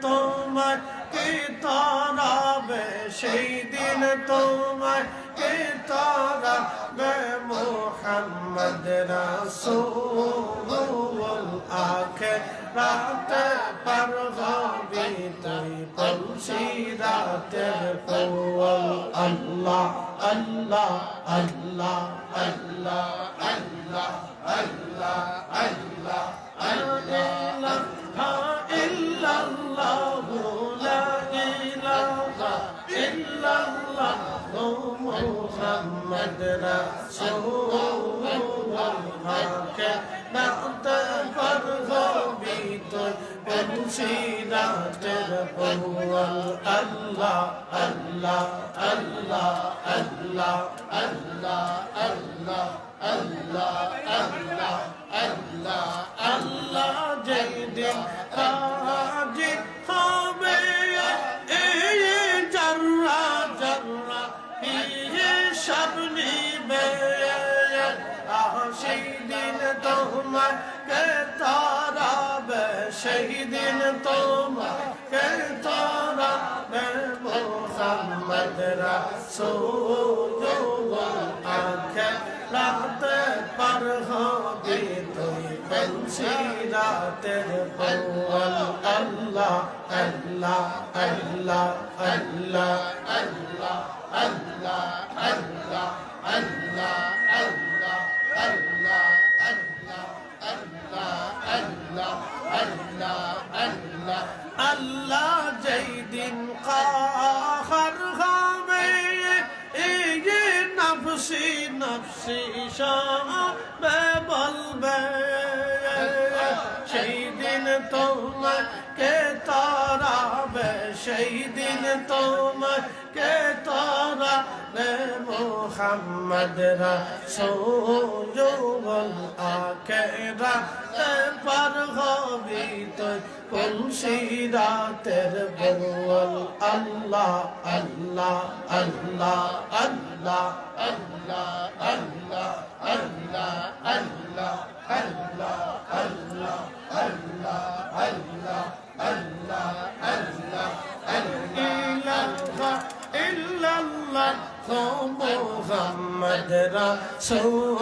তোমার কে তারাবে সেই দিন তোমার কে তারাবে মোহাম্মদ রাসূল আখে রাতে পার হবি তুই পৌঁছি রাতের কোল। আল্লাহ আল্লাহ আল্লাহ আল্লাহ আল্লাহ আল্লাহ আল্লাহ আল্লাহ ইল্লাল্লাহ মুহাম্মদ রাসূলুল্লাহ কে নাতে পর হবি তুই পৌঁছি রাতের কোল আল্লাহ আল্লাহ আল্লাহ আল্লাহ আল্লাহ আল্লাহ আল্লাহ আল্লাহ আল্লাহ রাসূল আখে রাতে পার হবে তুই পৌঁছি রাতের পৌল আল্লাহ আল্লাহ আল্লাহ আল্লাহ। সবে বলবে সেই দিন তোমাকে তারাবে, সেই দিন তোমাকে তারা রে মোহাম্মদ রা সো যুগল আকেরা পা তুই কোন সিরাতের বল আল্লাহ আল্লাহ আল্লাহ আল্লাহ আল্লাহ আল্লাহ আল্লাহ আল্লাহ আল্লাহ আল্লাহ আল্লাহ আল্লাহ আল্লাহ আল্লাহ আল্লাহ ইল্লাল্লাহ মোহাম্মদ রাসূল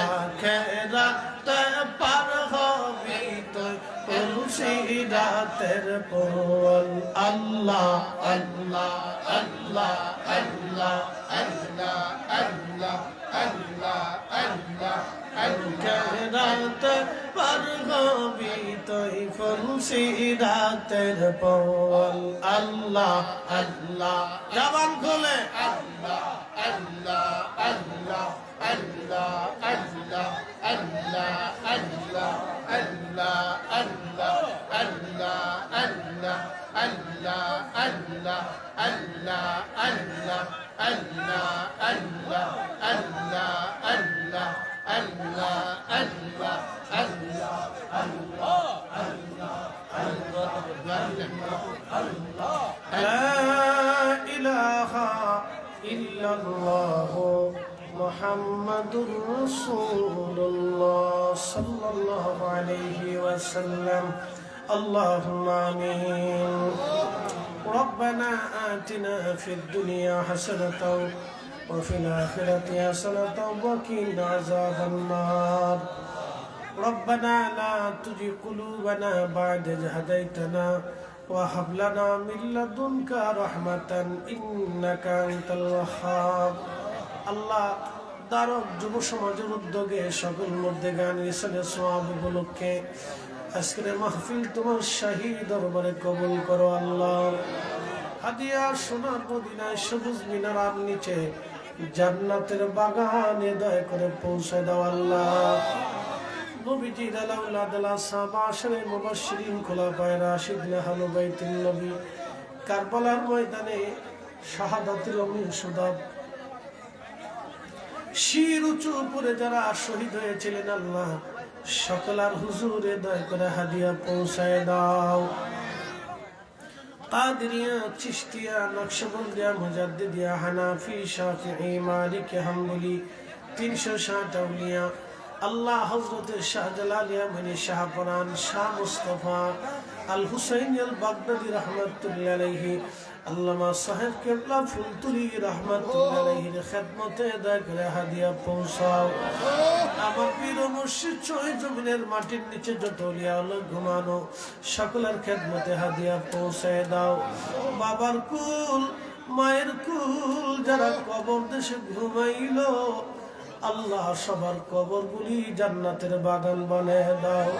আখেরা তে পার তুলসী রাতের পোল আল্লাহ আল্লাহ আল্লাহ আল্লাহ আল্লাহ আল্লাহ আল্লাহ আল্লাহ। রাত পার হবি তুই তুলসী রাতের পোল আল্লাহ আল্লাহ। জবান খুলে। আল্লাহ আল্লাহ لا إله إلا الله محمد رسول الله صلى الله عليه وسلم. اللهم آمين ربنا آتنا في الدنيا حسنة وفي الآخرة حسنة وقنا عذاب النار. ربنا لا تزغ قلوبنا بعد إذ هديتنا وهب لنا من لدنك رحمة إنك أنت الوهاب আল্লাহ দারক যুব সমাজের উদ্যোগে সকল মধ্যে গান ইসলে সোয়াব উপলক্ষে আজকের মাহফিল তোমার শাহী দরবারে কবুল করো আল্লাহ হাদিয়া সোনার মদিনায় সবুজ মিনারার নিচে জান্নাতের বাগানে দয়া করে পৌঁছে দাও আল্লাহ নবীজি দালাউল্লাহ দালা সাহাবা আশরে মুবাশশিরিন খোলাফায়ে রাশিদিন আহলে বাইতুল নবী। কারবালার ময়দানে শাহাদাতের অমিন সুদাব উঁচু উপরে যারা শহীদ হয়েছিলেন আল্লাহ সকলার হুজুরে দয়া করে হাদিয়া পৌঁছায় দাও। কাদরিয়া, চিশতিয়া, নকশবন্দিয়া, মুজাদ্দিদিয়া, হানাফি, শাফিঈ, মালিক, হাম্বলি, তিনশো ষাট আউলিয়া আল্লাহ হজরত শাহজালালিয়া মানে শাহ মুস্তফা আল হুসাইন আল বাগদাদি রহমতুল্লাহ আল্লামা সাহেব কেবলা ফুলতুলি মাটির নিচে যত ঘুমানো, সকলের খেদমতে হাদিয়া পৌঁছায় দাও। বাবার কুল, মায়ের কুল, যারা কবর দেশে ঘুমাইলো আল্লাহ সবার কবরগুলি জান্নাতের বাগান বানিয়ে দাও।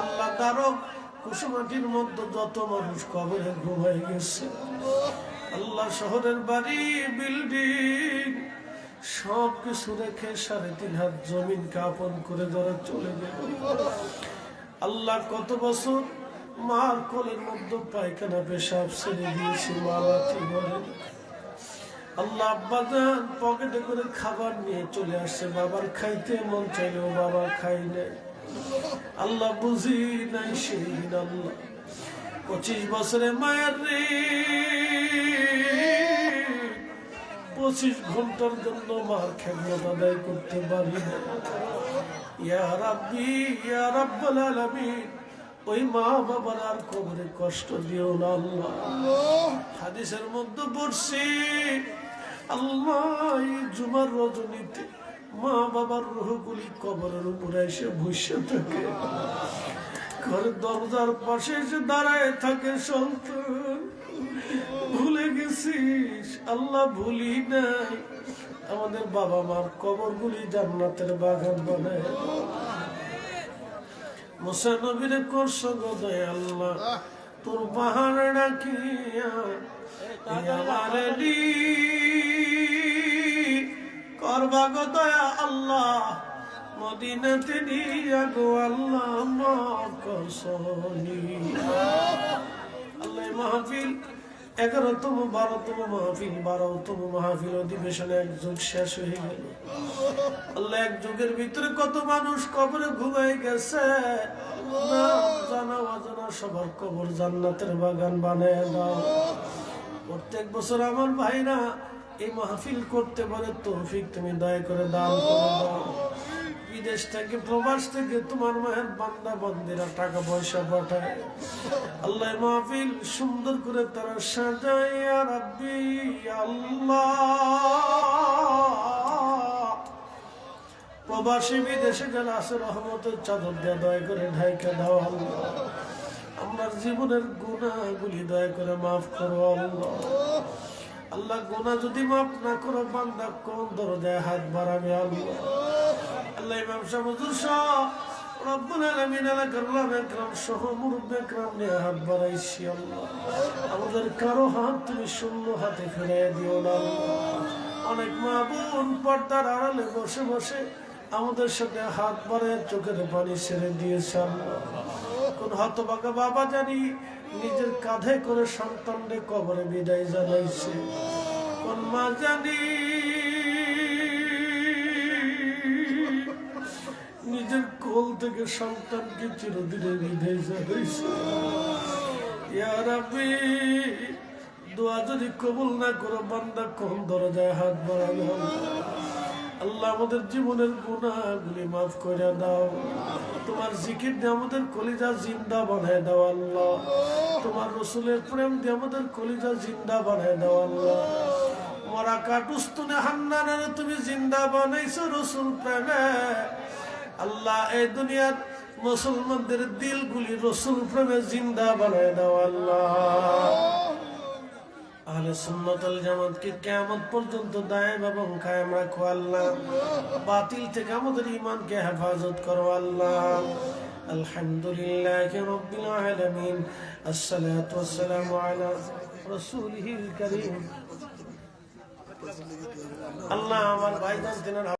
আল্লাহ তারক কুসুমাটির মধ্যে যত মানুষ কবরে ঘুমাই গেছে, আল্লাহ শহরের বাড়ি, বিল্ডিং সব কিছু রেখে সাড়ে তিন হাত জমিন কাপন করে ধরে চলে গেল। আল্লাহ কত বছর মার কোলের মধ্যে পায়খানা, পেশাব ছেড়ে দিয়েছি মা লাথি বলেন আল্লাহ আব্বাজান পকেটে করে খাবার নিয়ে চলে আসছে বাবার খাইতে মন চাইলেও বাবা খাই নাই আল্লাহ বুঝি নাই সেই আল্লাহ। পঁচিশ বছরে মায়ের রে। পঁচিশ ঘণ্টার জন্য মার খেদমত আদায় করতে পারি ইয়া রাব্বি ইয়া রাব্বাল আলামিন ওই মা বাবার আর কবরে কষ্ট দিও না আল্লাহ। হাদিসের মধ্যে পড়ছি আল্লাহ, এই জুমার রজনীতে মা বাবার রুহগুলি কবরের উপরে এসে বসে থাকে। ঘরের দরজার পাশে এসে দাঁড়ায় থাকে সন্তান। ভুলে গেছিস? আল্লাহ ভুলি নাই। আমাদের বাবা মার কবরগুলি জান্নাতের বাগান বানায়। মুসা নবীরে করছ গোদয় আল্লাহ। তোর পাহাড় ডাকিয়া আমার দয়া আল্লাহ। মদিনাতে নিয়া গো আল্লাহ মাফ করছনি আল্লাহ মাহফিল এগারোতম বারোতম মাহফিল বারোতম মাহফিল অধিবেশনে এক যুগ শেষ হয়ে গেল। আল্লাহ এক যুগের ভিতরে কত মানুষ কবরে ঘুমাই গেছে। জানা অজানা সবার কবর জান্নাতের বাগান বানায় দাও। প্রত্যেক বছর আমার ভাইরা এই মাহফিল করতে পারে তৌফিক তুমি দয়া করে দান বিদেশ থেকে, প্রবাস থেকে তোমার মায়ের বান্দা বন্দিরা টাকা পয়সা পাঠায়। আল্লাহ মাহফিল সুন্দর করে তারা সাজায় রাব্বি আল্লাহ। প্রবাসী বিদেশে যারা আছে, রহমতের চাদর দেওয়া দয়া করে ঢাইকা দাও আল্লাহ। আমার জীবনের গুণাগুলি দয়া করে মাফ করো আল্লাহ। আল্লাহ গোনা যদি মাফ না করো, বান্দা কোন দরজায় হাত বাড়াবে আল্লাহ? আল্লাহ ইমাম সাহেব, হুজুর শাহ রব্বুল আলামিন একরাম সহ মুরব্বী নিয়ে হাত বাড়াইছি আমাদের কারও হাত তুমি শূন্য হাতে ফিরিয়ে দিও না অনেক মা বোন পর্দার আড়ালে বসে বসে আমাদের সাথে হাত বাড়ায় চোখের পানি ছেড়ে দিয়েছে আল্লাহ। কোন হতবাগা বাবা জানি, নিজের কাঁধে করে সন্তানরে কবরে বিদায় জানাইছে। কোন মা জানি, নিজের কোল থেকে সন্তানকে চিরদিনের বিদায় জানাইছে। ইয়া রাব্বি, দোয়া যদি কবুল না করো, বান্দা কোন দরজায় হাত বাড়ানো আল্লাহ আমাদের জীবনের গুণাগুলি মাফ করে দাও। তোমার জিকির দিয়ে আমাদের কলিজা জিন্দা বানায় দাও আল্লাহ। তোমার রসুলের প্রেম দিয়ে আমাদের কলিজা জিন্দা বানায় দাও আল্লাহ। মরা কাটুস্তুনে হান্নানের তুমি জিন্দা বানাইছো রসুল প্রেমে। আল্লাহ এই দুনিয়ার মুসলমানদের দিলগুলি রসুল প্রেমে জিন্দা বানায় দাও আল্লাহ। আহলে সুন্নতুল জামাতকে কিয়ামত পর্যন্ত দায়েম এবং কায়েম রাখো আল্লাহ। বাতিল থেকে আমাদের ঈমানকে হেফাজত করো আল্লাহ। আলহামদুলিল্লাহ রাব্বিল আলামিন। আসসালাতু ওয়াসসালামু আলা রাসূলিহিল কারীম। আল্লাহ আমার ভাইজান তিনার